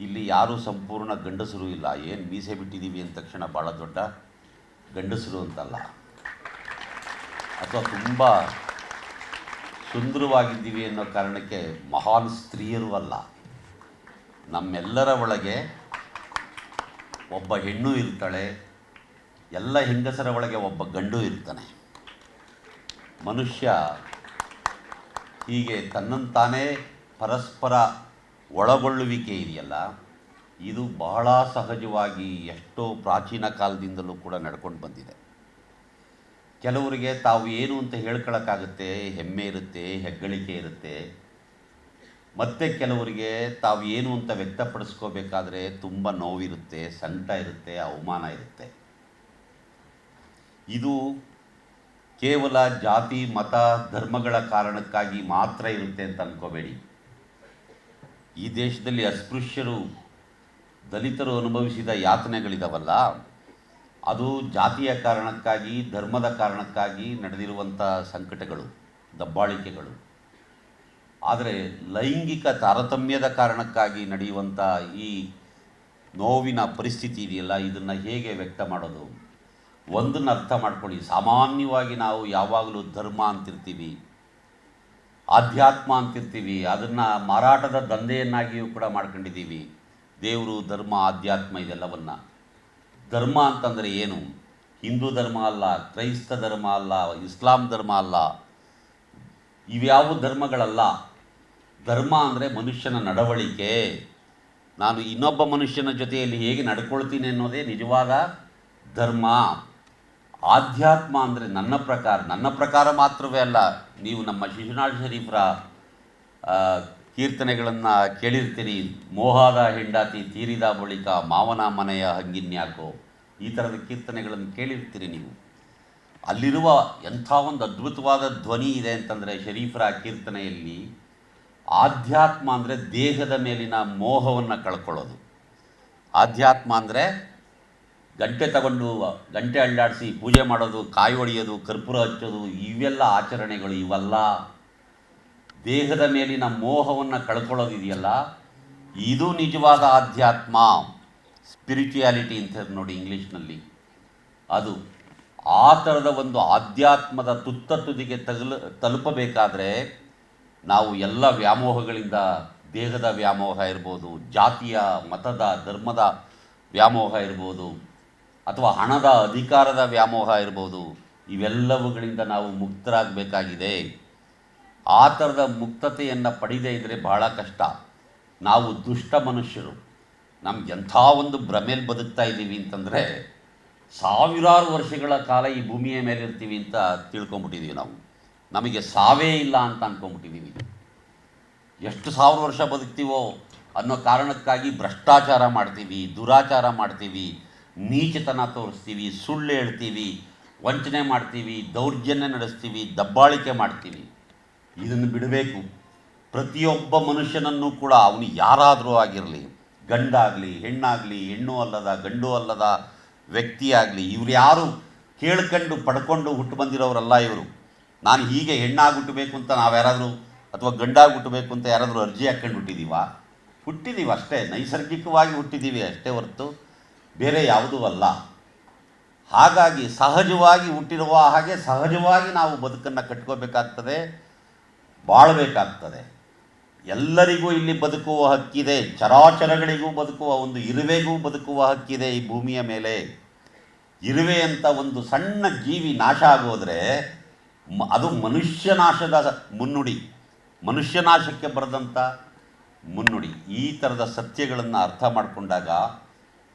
ಇಲ್ಲಿ ಯಾರೂ ಸಂಪೂರ್ಣ ಗಂಡಸರು ಇಲ್ಲ. ಏನು ಮೀಸೆ ಬಿಟ್ಟಿದ್ದೀವಿ ಅಂದ ತಕ್ಷಣ ಭಾಳ ದೊಡ್ಡ ಗಂಡಸರು ಅಂತಲ್ಲ. ಅಥವಾ ತುಂಬ ಸುಂದರವಾಗಿದ್ದೀವಿ ಅನ್ನೋ ಕಾರಣಕ್ಕೆ ಮಹಾನ್ ಸ್ತ್ರೀಯರು ಅಲ್ಲ. ನಮ್ಮೆಲ್ಲರ ಒಳಗೆ ಒಬ್ಬ ಹೆಣ್ಣು ಇರ್ತಾಳೆ. ಎಲ್ಲ ಹೆಂಗಸರ ಒಳಗೆ ಒಬ್ಬ ಗಂಡು ಇರ್ತಾನೆ. ಮನುಷ್ಯ ಹೀಗೆ ತನ್ನಂತಾನೇ ಪರಸ್ಪರ ಒಳಗೊಳ್ಳುವಿಕೆ ಇದೆಯಲ್ಲ, ಇದು ಬಹಳ ಸಹಜವಾಗಿ ಎಷ್ಟೋ ಪ್ರಾಚೀನ ಕಾಲದಿಂದಲೂ ಕೂಡ ನಡ್ಕೊಂಡು ಬಂದಿದೆ. ಕೆಲವರಿಗೆ ತಾವು ಏನು ಅಂತ ಹೇಳ್ಕೊಳಕ್ಕಾಗುತ್ತೆ, ಹೆಮ್ಮೆ ಇರುತ್ತೆ, ಹೆಗ್ಗಳಿಕೆ ಇರುತ್ತೆ. ಮತ್ತು ಕೆಲವರಿಗೆ ತಾವು ಏನು ಅಂತ ವ್ಯಕ್ತಪಡಿಸ್ಕೋಬೇಕಾದ್ರೆ ತುಂಬ ನೋವಿರುತ್ತೆ, ಸಂಕಟ ಇರುತ್ತೆ, ಅವಮಾನ ಇರುತ್ತೆ. ಇದು ಕೇವಲ ಜಾತಿ, ಮತ, ಧರ್ಮಗಳ ಕಾರಣಕ್ಕಾಗಿ ಮಾತ್ರ ಇರುತ್ತೆ ಅಂತ ಅಂದ್ಕೋಬೇಡಿ ಈ ದೇಶದಲ್ಲಿ ಅಸ್ಪೃಶ್ಯರು, ದಲಿತರು ಅನುಭವಿಸಿದ ಯಾತನೆಗಳಿದಾವಲ್ಲ, ಅದು ಜಾತಿಯ ಕಾರಣಕ್ಕಾಗಿ, ಧರ್ಮದ ಕಾರಣಕ್ಕಾಗಿ ನಡೆದಿರುವಂಥ ಸಂಕಟಗಳು, ದಬ್ಬಾಳಿಕೆಗಳು. ಆದರೆ ಲೈಂಗಿಕ ತಾರತಮ್ಯದ ಕಾರಣಕ್ಕಾಗಿ ನಡೆಯುವಂಥ ಈ ನೋವಿನ ಪರಿಸ್ಥಿತಿ ಇದೆಯಲ್ಲ, ಇದನ್ನು ಹೇಗೆ ವ್ಯಕ್ತ ಮಾಡೋದು? ಒಂದನ್ನು ಅರ್ಥ ಮಾಡ್ಕೊಳ್ಳಿ. ಸಾಮಾನ್ಯವಾಗಿ ನಾವು ಯಾವಾಗಲೂ ಧರ್ಮ ಅಂತಿರ್ತೀವಿ. ಆಧ್ಯಾತ್ಮ ಅಂತಿರ್ತೀವಿ. ಅದನ್ನು ಮಾರಾಟದ ದಂಧೆಯನ್ನಾಗಿಯೂ ಕೂಡ ಮಾಡ್ಕೊಂಡಿದ್ದೀವಿ. ದೇವರು, ಧರ್ಮ, ಆಧ್ಯಾತ್ಮ ಇದೆಲ್ಲವನ್ನು. ಧರ್ಮ ಅಂತಂದರೆ ಏನು? ಹಿಂದೂ ಧರ್ಮ ಅಲ್ಲ, ಕ್ರೈಸ್ತ ಧರ್ಮ ಅಲ್ಲ, ಇಸ್ಲಾಂ ಧರ್ಮ ಅಲ್ಲ. ಇವ್ಯಾವ ಧರ್ಮಗಳಲ್ಲ? ಧರ್ಮ ಅಂದರೆ ಮನುಷ್ಯನ ನಡವಳಿಕೆ. ನಾನು ಇನ್ನೊಬ್ಬ ಮನುಷ್ಯನ ಜೊತೆಯಲ್ಲಿ ಹೇಗೆ ನಡ್ಕೊಳ್ತೀನಿ ಅನ್ನೋದೇ ನಿಜವಾದ ಧರ್ಮ. ಆಧ್ಯಾತ್ಮ ಅಂದರೆ ನನ್ನ ಪ್ರಕಾರ ನನ್ನ ಪ್ರಕಾರ ಮಾತ್ರವೇ ಅಲ್ಲ, ನೀವು ನಮ್ಮ ಶಿಶುನಾಳ್ ಶರೀಫ್ರ ಕೀರ್ತನೆಗಳನ್ನು ಕೇಳಿರ್ತೀರಿ. ಮೋಹದ ಹೆಂಡಾತಿ ತೀರಿದ ಬಳಿಕ ಮಾವನ ಮನೆಯ ಹಂಗಿನ್ಯಾಕೋ ಈ ಥರದ ಕೀರ್ತನೆಗಳನ್ನು ಕೇಳಿರ್ತೀರಿ ನೀವು. ಅಲ್ಲಿರುವ ಎಂಥ ಒಂದು ಅದ್ಭುತವಾದ ಧ್ವನಿ ಇದೆ ಅಂತಂದರೆ ಶರೀಫರ ಕೀರ್ತನೆಯಲ್ಲಿ ಆಧ್ಯಾತ್ಮ ಅಂದರೆ ದೇಹದ ಮೇಲಿನ ಮೋಹವನ್ನು ಕಳ್ಕೊಳ್ಳೋದು. ಆಧ್ಯಾತ್ಮ ಅಂದರೆ ಗಂಟೆ ತಗೊಂಡು ಗಂಟೆ ಅಳ್ಳಾಡಿಸಿ ಪೂಜೆ ಮಾಡೋದು, ಕಾಯಿ ಹೊಡೆಯೋದು ಕರ್ಪೂರ ಹಚ್ಚೋದು, ಇವೆಲ್ಲ ಆಚರಣೆಗಳು ಇವೆಲ್ಲ. ದೇಹದ ಮೇಲಿನ ಮೋಹವನ್ನು ಕಳ್ಕೊಳ್ಳೋದಿದೆಯಲ್ಲ, ಇದು ನಿಜವಾದ ಆಧ್ಯಾತ್ಮ. ಸ್ಪಿರಿಚುಯಾಲಿಟಿ ಅಂತ ನೋಡಿ ಇಂಗ್ಲೀಷ್ನಲ್ಲಿ. ಅದು ಆ ಥರದ ಒಂದು ಆಧ್ಯಾತ್ಮದ ತುತ್ತ ತುದಿಗೆ ತಗಲು, ತಲುಪಬೇಕಾದ್ರೆ ನಾವು ಎಲ್ಲ ವ್ಯಾಮೋಹಗಳಿಂದ ದೇಹದ ವ್ಯಾಮೋಹ ಇರ್ಬೋದು, ಜಾತಿಯ, ಮತದ, ಧರ್ಮದ ವ್ಯಾಮೋಹ ಇರ್ಬೋದು ಅಥವಾ ಹಣದ ಅಧಿಕಾರದ ವ್ಯಾಮೋಹ ಇರ್ಬೋದು, ಇವೆಲ್ಲವುಗಳಿಂದ ನಾವು ಮುಕ್ತರಾಗಬೇಕಾಗಿದೆ. ಆ ಥರದ ಮುಕ್ತತೆಯನ್ನು ಪಡೆಯದೇ ಇದ್ದರೆ ಬಹಳ ಕಷ್ಟ. ನಾವು ದುಷ್ಟ ಮನುಷ್ಯರು. ನಮ್ಗೆ ಎಂಥ ಒಂದು ಭ್ರಮೆಯಲ್ಲಿ ಬದುಕ್ತಾ ಇದ್ದೀವಿ ಅಂತಂದರೆ, ಸಾವಿರಾರು ವರ್ಷಗಳ ಕಾಲ ಈ ಭೂಮಿಯ ಮೇಲೆ ಇರ್ತೀವಿ ಅಂತ ತಿಳ್ಕೊಂಬಿಟ್ಟಿದ್ದೀವಿ ನಾವು. ನಮಗೆ ಸಾವೇ ಇಲ್ಲ ಅಂತ ಅಂದ್ಕೊಂಬಿಟ್ಟಿದ್ದೀವಿ ಎಷ್ಟು ಸಾವಿರ ವರ್ಷ ಬದುಕ್ತೀವೋ ಅನ್ನೋ ಕಾರಣಕ್ಕಾಗಿ ಭ್ರಷ್ಟಾಚಾರ ಮಾಡ್ತೀವಿ, ದುರಾಚಾರ ಮಾಡ್ತೀವಿ ನೀಚತನ ತೋರಿಸ್ತೀವಿ, ಸುಳ್ಳು ಹೇಳ್ತೀವಿ, ವಂಚನೆ ಮಾಡ್ತೀವಿ, ದೌರ್ಜನ್ಯ ನಡೆಸ್ತೀವಿ, ದಬ್ಬಾಳಿಕೆ ಮಾಡ್ತೀವಿ. ಇದನ್ನು ಬಿಡಬೇಕು. ಪ್ರತಿಯೊಬ್ಬ ಮನುಷ್ಯನನ್ನು ಕೂಡ ಅವನು ಯಾರಾದರೂ ಆಗಿರಲಿ, ಗಂಡಾಗಲಿ, ಹೆಣ್ಣಾಗಲಿ, ಹೆಣ್ಣು ಅಲ್ಲದ, ಗಂಡು ಅಲ್ಲದ ವ್ಯಕ್ತಿಯಾಗಲಿ ಇವ್ರು ಯಾರು ಕೇಳ್ಕೊಂಡು ಪಡ್ಕೊಂಡು ಹುಟ್ಟು ಬಂದಿರೋರಲ್ಲ ಇವರು. ನಾನು ಹೀಗೆ ಹೆಣ್ಣಾಗಿ ಹುಟ್ಟಬೇಕು ಅಂತ ನಾವು ಯಾರಾದರೂ ಅಥವಾ ಗಂಡಾಗಿ ಹುಟ್ಟಬೇಕು ಅಂತ ಯಾರಾದರೂ ಅರ್ಜಿ ಹಾಕ್ಕೊಂಡು ಹುಟ್ಟಿದ್ದೀವಾ ಹುಟ್ಟಿದ್ದೀವಿ ಅಷ್ಟೇ ನೈಸರ್ಗಿಕವಾಗಿ ಹುಟ್ಟಿದ್ದೀವಿ ಅಷ್ಟೇ ಹೊರತು. ಬೇರೆ ಯಾವುದೂ ಅಲ್ಲ. ಹಾಗಾಗಿ ಸಹಜವಾಗಿ ಹುಟ್ಟಿರುವ ಹಾಗೆ ಸಹಜವಾಗಿ ನಾವು ಬದುಕನ್ನು ಕಟ್ಕೋಬೇಕಾಗ್ತದೆ, ಬಾಳಬೇಕಾಗ್ತದೆ. ಎಲ್ಲರಿಗೂ ಇಲ್ಲಿ ಬದುಕುವ ಹಕ್ಕಿದೆ, ಚರಾಚರಗಳಿಗೂ ಬದುಕುವ ಒಂದು ಇರುವೆಗೂ ಬದುಕುವ ಹಕ್ಕಿದೆ ಈ ಭೂಮಿಯ ಮೇಲೆ. ಇರುವೆ ಅಂತ ಒಂದು ಸಣ್ಣ ಜೀವಿ ನಾಶ ಆಗೋದ್ರೆ ಅದು ಮನುಷ್ಯ ನಾಶದ ಮುನ್ನುಡಿ. ಮನುಷ್ಯ ನಾಶಕ್ಕೆ ಬರೆದಂಥ ಮುನ್ನುಡಿ. ಈ ಥರದ ಸತ್ಯಗಳನ್ನು ಅರ್ಥ ಮಾಡಿಕೊಂಡಾಗ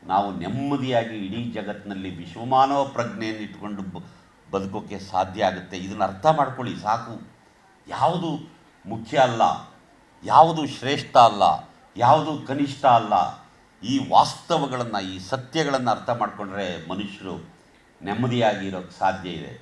ನಾವು ನೆಮ್ಮದಿಯಾಗಿ ಇಡೀ ಜಗತ್ತಿನಲ್ಲಿ ವಿಶ್ವಮಾನವ ಪ್ರಜ್ಞೆಯನ್ನು ಇಟ್ಕೊಂಡು ಬದುಕೋಕ್ಕೆ ಸಾಧ್ಯ ಆಗುತ್ತೆ. ಇದನ್ನು ಅರ್ಥ ಮಾಡ್ಕೊಳ್ಳಿ, ಸಾಕು. ಯಾವುದು ಮುಖ್ಯ ಅಲ್ಲ, ಯಾವುದು ಶ್ರೇಷ್ಠ ಅಲ್ಲ, ಯಾವುದು ಕನಿಷ್ಠ ಅಲ್ಲ, ಈ ವಾಸ್ತವಗಳನ್ನು, ಈ ಸತ್ಯಗಳನ್ನು ಅರ್ಥ ಮಾಡಿಕೊಂಡ್ರೆ ಮನುಷ್ಯರು ನೆಮ್ಮದಿಯಾಗಿ ಇರೋಕ್ಕೆ ಸಾಧ್ಯ ಇದೆ.